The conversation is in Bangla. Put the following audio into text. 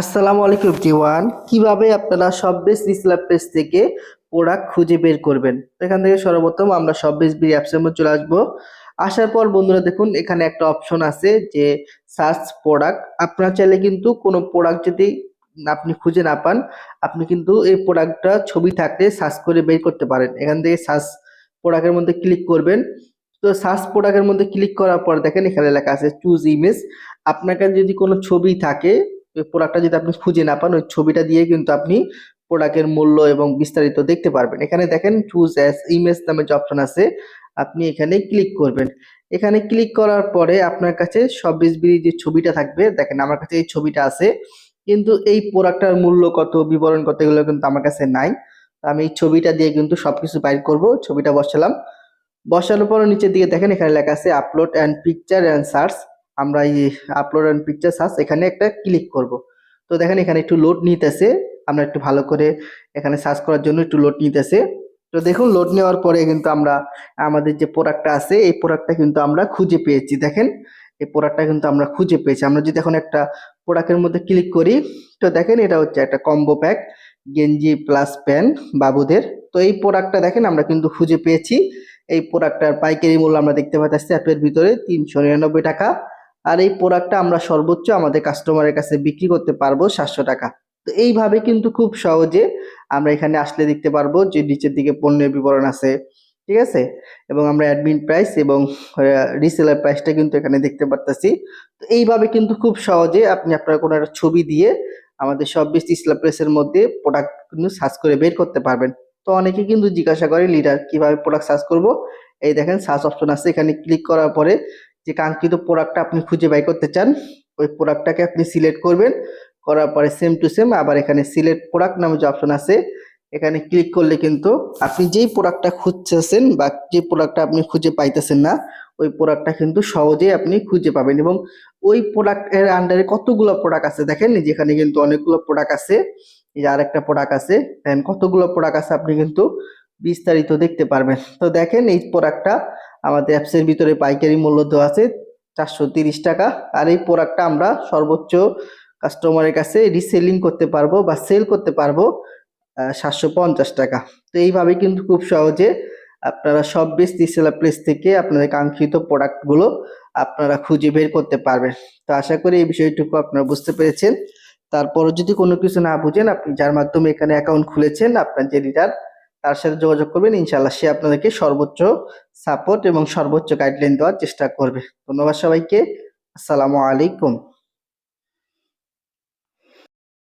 আসসালামু আলাইকুম এভরিওয়ান। কীভাবে আপনারা সববেস রিসেলার পেজ থেকে প্রোডাক্ট খুঁজে বের করবেন? এখান থেকে সর্বপ্রথম আমরা সববেস বি অ্যাপসের মধ্যে চলে আসব। আসার পর বন্ধুরা দেখুন, এখানে একটা অপশন আছে যে সার্চ প্রোডাক্ট আপনারা চাইলে কিন্তু কোনো প্রোডাক্ট যদি আপনি খুঁজে না পান, আপনি কিন্তু এই প্রোডাক্টটা ছবি থাকলে সার্চ করে বের করতে পারেন। এখান থেকে সার্চ প্রোডাক্টের মধ্যে ক্লিক করবেন। তো সার্চ প্রোডাক্টের মধ্যে ক্লিক করার পর দেখেন এখানে লেখা আছে চুজ ইমেজ আপনার কাছে যদি কোনো ছবি থাকে ওই প্রোডাক্টটা যদি আপনি খুঁজে না পান, ওই ছবিটা দিয়ে কিন্তু আপনি প্রোডাক্টের মূল্য এবং বিস্তারিত দেখতে পারবেন। এখানে দেখেন চুজ অ্যাস ইমেজ নামে যে অপশন আছে, আপনি এখানে ক্লিক করবেন। এখানে ক্লিক করার পরে আপনার কাছে সব বিসবিরি যে ছবিটা থাকবে, দেখেন আমার কাছে এই ছবিটা আছে, কিন্তু এই প্রোডাক্টটার মূল্য কত, বিবরণ কত, এগুলো কিন্তু আমার কাছে নাই। আমি এই ছবিটা দিয়ে কিন্তু সবকিছু বাইর করব, ছবিটা বসালাম। বসানোর পর নিচের দিকে দেখেন এখানে লেখা আছে upload and picture and search আমরা এই আপলোড অ্যান্ড পিকচার সার্চ এখানে একটা ক্লিক করব। তো দেখেন এখানে একটু লোড নিতেছে, আমরা একটু ভালো করে এখানে সার্চ করার জন্য একটু লোড নিতেছে। তো দেখুন লোড নেওয়ার পরে কিন্তু আমরা, আমাদের যে প্রোডাক্টটা আছে, এই প্রোডাক্টটা কিন্তু আমরা খুঁজে পেয়েছি। দেখেন, এই প্রোডাক্টটা কিন্তু আমরা খুঁজে পেয়েছি। আমরা যদি এখন একটা প্রোডাক্টের মধ্যে ক্লিক করি, তো দেখেন এটা হচ্ছে একটা কম্বো প্যাক গেঞ্জি প্লাস প্যান্ট বাবুদের। তো এই প্রোডাক্টটা দেখেন, আমরা কিন্তু খুঁজে পেয়েছি। এই প্রোডাক্টটার পাইকারি মূল্য আমরা দেখতে পাচ্ছি অ্যাপের ভিতরে তিনশো নিরানব্বই টাকা। আর এই প্রোডাক্টটা আমরা সর্বোচ্চ আমাদের কাস্টমারের কাছে বিক্রি করতে পারব সাতশো টাকা। তো এইভাবে কিন্তু খুব সহজে আমরা এখানে আসলে দেখতে পারব যে নিচের দিকে পণ্যের বিবরণ আছে, ঠিক আছে? এবং আমরা অ্যাডমিন প্রাইস এবং রিসেলার প্রাইসটা কিন্তু এখানে দেখতে পারতেছি। তো এইভাবে কিন্তু খুব সহজে আপনি আপনার কোনো একটা ছবি দিয়ে আমাদের সব বেশ ইসলাম প্রেসের মধ্যে প্রোডাক্ট কিন্তু সার্চ করে বের করতে পারবেন। তো অনেকে কিন্তু জিজ্ঞাসা করে লিডার কীভাবে প্রোডাক্ট সার্চ করব? এই দেখেন সার্চ অপশন আছে। এখানে ক্লিক করার পরে যে কাঙ্ক্ষিত প্রোডাক্টটা আপনি খুঁজে বাই করতে চান, ওই প্রোডাক্টটাকে আপনি সিলেক্ট করবেন, করার পরে সেম টু সেম আবার এখানে সিলেক্ট প্রোডাক্ট নামে যে অপশন আছে, এখানে ক্লিক করলে কিন্তু আপনি যেই প্রোডাক্টটা খুঁজতেছেন বা যে প্রোডাক্টটা আপনি খুঁজে পাইতেছেন না, ওই প্রোডাক্টটা কিন্তু সহজেই আপনি খুঁজে পাবেন এবং ওই প্রোডাক্টের আন্ডারে কতগুলো প্রোডাক্ট আছে দেখেন যেখানে কিন্তু অনেকগুলো প্রোডাক্ট আছে, এই যে আরেকটা প্রোডাক্ট আছে, দেখেন কতগুলো প্রোডাক্ট আছে, আপনি কিন্তু বিস্তারিত দেখতে পারবেন। তো দেখেন এই প্রোডাক্টটা আমাদের অ্যাপসের ভিতরে পাইকারি মূল্য দেওয়া আছে চারশো টাকা। আর এই প্রোডাক্টটা আমরা সর্বোচ্চ কাস্টমারের কাছে রিসেলিং করতে পারব বা সেল করতে পারব সাতশো পঞ্চাশ টাকা। তো এইভাবে কিন্তু খুব সহজে আপনারা সব বেশ রিসেলার প্লেস থেকে আপনাদের কাঙ্ক্ষিত প্রোডাক্টগুলো আপনারা খুঁজে বের করতে পারবেন। তো আশা করি এই বিষয়টুকু আপনারা বুঝতে পেরেছেন। তারপরও যদি কোনো কিছু না বুঝেন, আপনি যার মাধ্যমে এখানে অ্যাকাউন্ট খুলেছেন, আপনার যে লিডার তার সাথে যোগাযোগ করবেন। ইনশাল্লাহ সে আপনাদেরকে সর্বোচ্চ সাপোর্ট এবং সর্বোচ্চ গাইডলাইন দেওয়ার চেষ্টা করবে। ধন্যবাদ সবাইকে। আসসালামু আলাইকুম।